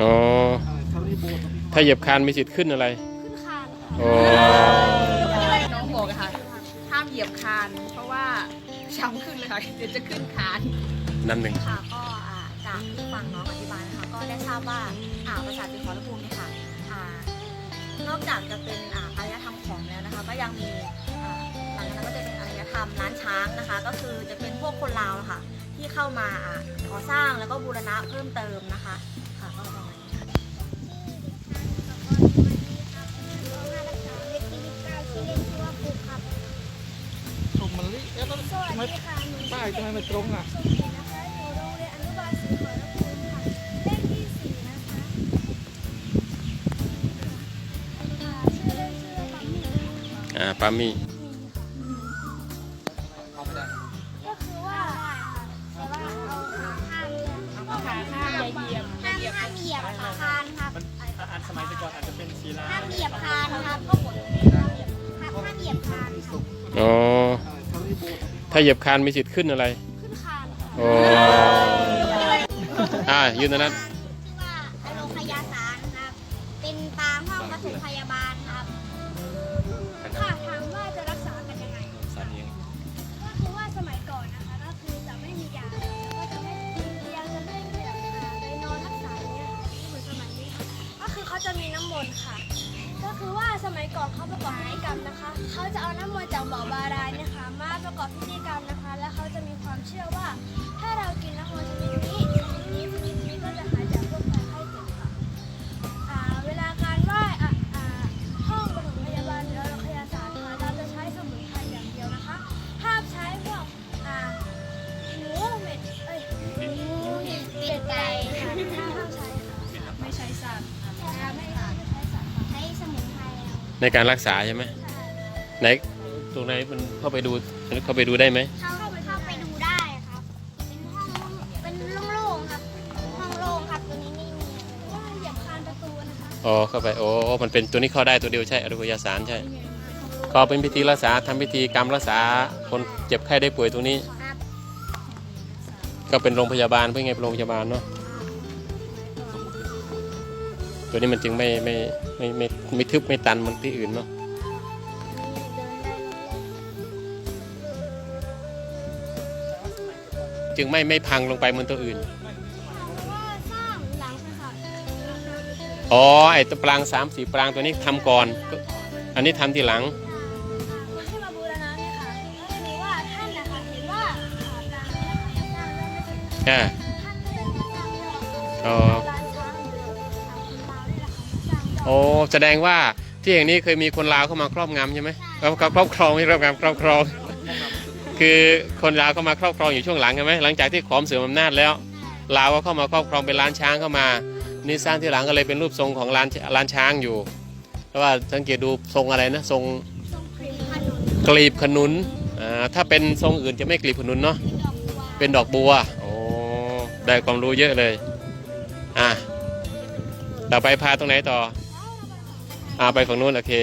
อ๋อ ถ้าเหยียบคานมีสิทธิ์ขึ้นอะไร ขึ้นคานอ๋อ น้องบอกอะค่ะห้ามเหยียบคาน เพราะว่าช้ำขึ้นเลยค่ะเดี๋ยวจะขึ้นคานนั่นหนึ่ง ค่ะก็อ่าจากที่ฟังน้องอธิบายนะคะก็ได้ทราบว่าอ่าปราสาทติขอรภูมิเนี่ยค่ะอ่านอกจากจะเป็นอ่าอารยธรรมของแล้วนะคะ ก็ยังมีอ่าหลังจากนั้นก็จะเป็นอารยธรรมล้านช้างนะคะ ก็คือจะเป็นพวกคนลาวนะคะที่เข้ามาอ่าก่อสร้างแล้วก็บูรณะเพิ่มเติมนะคะายทำไมไม่ตรงอะอ่าปามี่ก็คือว่าแต่ว่าเอาขาข้างเนี่ยขาข้างอย่าเหยียบห้ามห้ามเหยียบขาคานครับอันสมัยก่อนอาจจะเป็นศิลาห้ามเหยียบคานครับ ถ้าเหยียบคานมีสิทธิ์ขึ้นอะไร ขึ้นคานครับอ๋ออ่ายืนตรงนั้นชื่อว่าอโลคยาสารครับ เป็นตามห้องปฐมพยาบาลครับค่ะถามว่าจะรักษากันยังไง ก็คือว่าสมัยก่อนนะคะ ก็คือจะไม่มียาแล้วก็จะไม่มียาจะไม่มีแบบอ่าไปนอนรักษาอย่างเงี้ยไม่เหมือนสมัยนี้ค่ะก็คือเขาจะมีน้ำมนต์ค่ะ ก็คือว่าสมัยก่อนเขาประกอบพิธีกรรมนะคะ เขาจะเอาน้ำมนต์จากบ่อบา อบพิธีกรรมนะคะ แล้วเขาจะมีความเชื่อว่า ถ้าเรากินน้ำมนต์ชนิดนี้ชนิดนี้ชนิดนี้ก็จะหายจากพวกภัยไข้เจ็บค่ะอ่าเวลาการไหว้อะอ่าห้องปฐมพยาบาลหรือโรงพยาบาลค่ะเราจะใช้สมุนไพรอย่างเดียวนะคะห้ามใช้พวกอ่าหมูเม็ดเอ้ยหมูเป็ดไก่ค่ะห้ามใช้ค่ะไม่ใช้สัตว์ค่ะไม่ค่ะไม่ใช้สารค่ะใช้สมุนไพรเอาในการรักษาใช่ไหมค่ะไหนตรงไหนมันเข้าไปดู เข้าไปดูได้ไหมเข้าไปเข้าไปดูได้ครับ เป็นห้องเป็นโล่งๆครับห้องโล่งครับตัวนี้ไม่มีว่าเหยียบคานประตูนะคะอ๋อเข้าไปโอ้มันเป็นตัวนี้เข้าได้ตัวเดียวใช่อรุยาสารใช่ก็เป็นพิธีรักษาทำพิธีกรรมรักษาคนเจ็บไข้ได้ป่วยตรงนี้ ครับก็เป็นโรงพยาบาลเพื่อไงเป็นโรงพยาบาลเนาะตัวนี้มันจึงไม่ไม่ไม่ไม่ไม่ไม่ทึบไม่ตันเหมือนที่อื่นเนาะ จึงไม่ไม่พังลงไปเหมือนตัวอื่นเพราะว่าสร้างหลังค่ะอ๋อ ไอ้ตัวปรางสามสี่ปรางตัวนี้ทำก่อนก็อันนี้ทำทีหลังคนที่มาบูรณะเนี่ยค่ะก็จะมีว่าท่านนะคะเห็นว่าขาปลางเนี่ยค่ะยังสร้างได้ไม่เสร็จอ่าท่านก็เลยมาสร้างยอดอ๋อร้านช้างหรือทางคุณลาวนี่แหละค่ะมาสร้างยอดโอ้แสดงว่าที่แห่งนี้เคยมีคนลาวเข้ามาครอบงำใช่ไหมครอบครอบครอบครองไม่ครอบงำครอบครอง คือคนลาวเข้ามาครอบครองอยู่ช่วงหลังใช่ไหมหลังจากที่ขอมเสื่อมอำนาจแล้วลาวก็เข้ามาครอบครองเป็นร้านช้างเข้ามานี่สร้างที่หลังก็เลยเป็นรูปทรงของร้านร้านช้างอยู่เพราะว่าสังเกตดูทรงอะไรนะทรงทรงครีมขนุนกลีบขนุนอ่าถ้าเป็นทรงอื่นจะไม่กลีบขนุนเนาะเป็นดอกบัวเป็นดอกบัวโอ้ได้ความรู้เยอะเลยอะต่อไปพาตรงไหนต่ออ่าไปฝั่งนู้นโอเค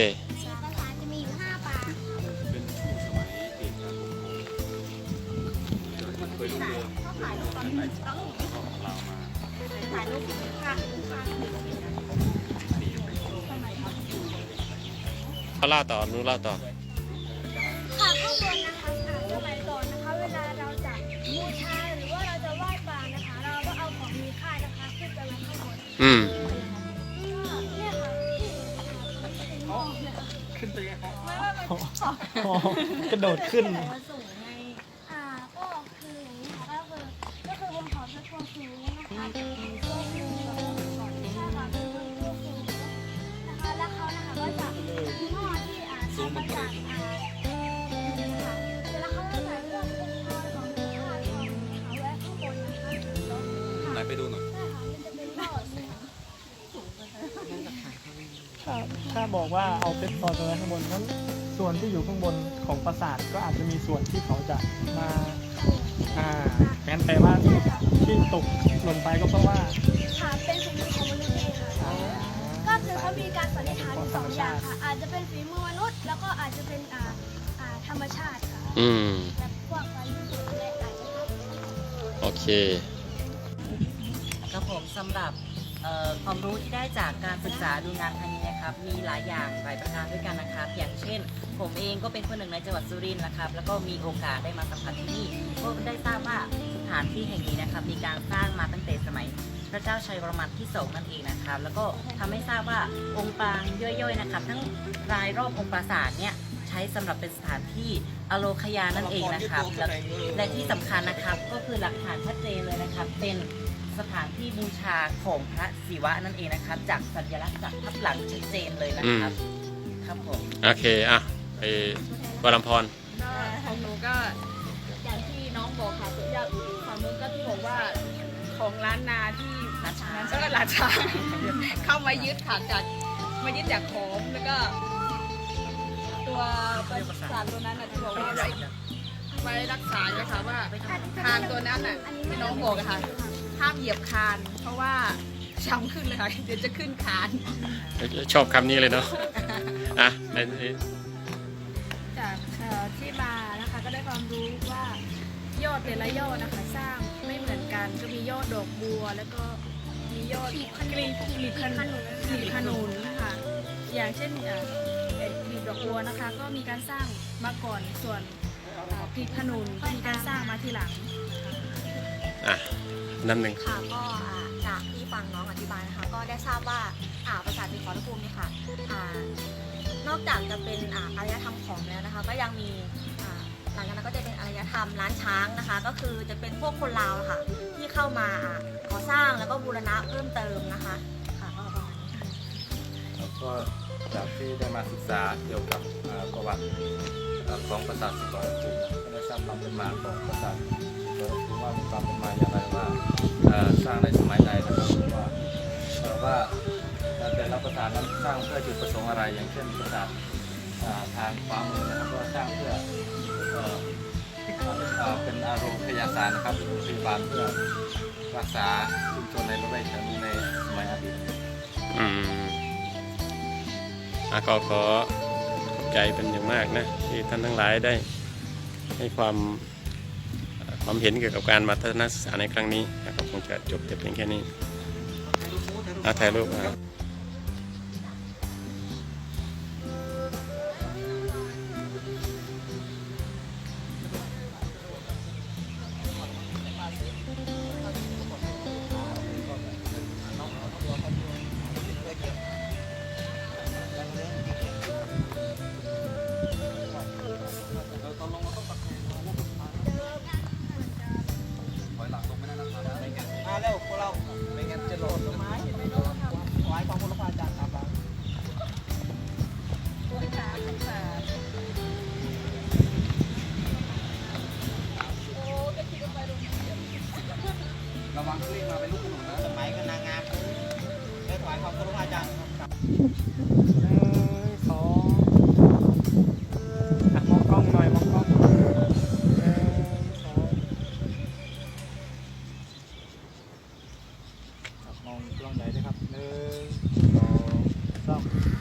ายรูปค่ะเอาเล่าต่อนู้นเล่าต่อค่ะข้างบนนะคะอ่าสมัยก่อนนะคะ เวลาเราจะบูชาหรือว่าเราจะไหว้ปางนะคะ เราก็เอาของมีค่านะคะขึ้นไปไว้ข้างบนอืมเนี่ยค่ะที่เป็นห้องเนี่ยค่ะขึ้นไปยังไงไม่ว่ามันอ๋อกระโดดขึ้นแต่ว่าสูงไงอ่าก็คืออย่างนี้ค่ะก็คือก็คือผมขอจะทวงคืนนะคะ ไว้ข้างบนนะคะไหนไปดูหน่อยใช่ค่ะมันจะเป็นหม้อสีถ้าถ้าบอกว่าเอาเพชรพลอยไปไว้ข้างบนนั้นส่วนที่อยู่ข้างบนของปราสาทก็อาจจะมีส่วนที่เขาจะมาอ่างั้นแปลว่าที่ตกหล่นไปก็เพราะว่า ค่ะเป็นฝีมือของมนุษย์เองค่ะ ก็คือ เขามีการสันนิษฐานอยู่สองอย่างค่ะ อาจจะเป็นฝีมือมนุษย์ แล้วก็อาจจะเป็นอ่าอ่าธรรมชาติค่ะอืมแบบพวกพายุฝนและอาจจะทำโอเค ครับผมสำหรับเอ่อความรู้ที่ได้จากการศึกษาดูงานครั้งนี้นะครับ มีหลายอย่างหลายประการด้วยกันนะครับ อย่างเช่น ผมเองก็เป็นคนหนึ่งในจังหวัดสุรินทร์นะครับ แล้วก็มีโอกาสได้มาสัมผัสที่นี่ก็ได้ทราบว่าสถานที่แห่งนี้นะครับ มีการสร้างมาตั้งแต่สมัย พระเจ้าชัยวรมันที่สองนั่นเองนะครับแล้วก็ทำให้ทราบว่าองค์ปรางย่อยๆนะครับ ทั้งรายรอบองค์ปราสาทเนี่ยใช้สำหรับเป็นสถานที่อโลคยานั่นเองนะครับ และและที่สำคัญนะครับก็คือหลักฐานชัดเจนเลยนะครับ เป็นสถานที่บูชาของพระศิวะนั่นเองนะครับ จากสัญลักษณ์จากทับหลังชัดเจนเลยนะครับครับผมโอเคอะไปวรำพรก็ของหนูก็อย่างที่น้องบอกค่ะส่วนใหญ่ฝั่งนู้นก็ที่บอกว่า ของร้านนาที่ราชาร้านก็ราชาเข้ามายึดค่ะจากมายึดจากของแล้วก็ ตัวประสาทตัวนั้นน่ะที่บอกว่าไว้ไว้รักษาเนี่ยค่ะว่าคานตัวนั้นน่ะที่น้องบอกอะค่ะห้ามเหยียบคาน เพราะว่าช้ำขึ้นเลยค่ะเดี๋ยวจะขึ้นคาน ชอบคำนี้เลยเนาะอะในจากเอ่อที่มานะคะก็ได้ความรู้ว่ายอดแต่ละยอดนะคะสร้าง ไม่เหมือนกันก็มียอดดอกบัว แล้วก็มียอดกลีบกลีบขนุนกลีบขนุนค่ะอย่างเช่นเอ่อเอ่อกลีบดอกบัวนะคะ ก็มีการสร้างมาก่อนส่วนเอ่อกลีบขนุนก็มีการสร้างมาทีหลังอะน้ำหนึ่งค่ะก็อ่าจากที่ฟังน้องอธิบายนะคะก็ได้ทราบว่าอ่าปราสาทสีขอรภูมิเนี่ยค่ะอ่านอกจากจะเป็นอ่าอารยธรรมของแล้วนะคะ ก็ยังมีอ่าห ลังจากนั้นก็จะเป็นอารยธรรมล้านช้างนะคะ ก็คือจะเป็นพวกคนลาวะค่ะ ที่เข้ามาก่อสร้างแล้วก็บูรณะเพิ่มเติมนะคะค่ะก็ประมาณนี้ค่ะแล้วก็จากที่ได้มาศึกษาเกี่ยวกับประวัติของปราสาทสุโขทัยภูมิก็ได้ทราบความเป็นมาของปราสาทสุโขทัยภูมิว่ามีความเป็นมาอย่างไรว่าสร้างในสมัยใดนะครับว่าแต่ว่าแต่ละปราสาทนั้นสร้างเพื่อจุดประสงค์อะไรอย่างเช่นปราสาทาทางขวามือนะครับก็สร้างเพื่อ เป็นอารมณ์พยาสารนะครับโรงพยาบาลเพื่อรักษาชุมชนในละแวกแถวนี้ในสมัยอดีตอืมอะก็ขอขอบใจเป็นอย่างมากนะ ที่ท่านทั้งหลายได้ให้ความความเห็นเกี่ยวกับการมาทัศนศึกษาในครั้งนี้นะคงจะจบแต่เพียงแค่นี้อะถ่ายรูปอะม วังเครื่อมาเป็นลูกหนุนนะสมัยก็นางงามได้ถวายความเคารพอาจารย์ครับหนึ่งสองอะมองกล้องหน่อยมองกล้องหนึ่งสองครัมองกล้องใหญ่ด้ครับหนึ่งสองสาม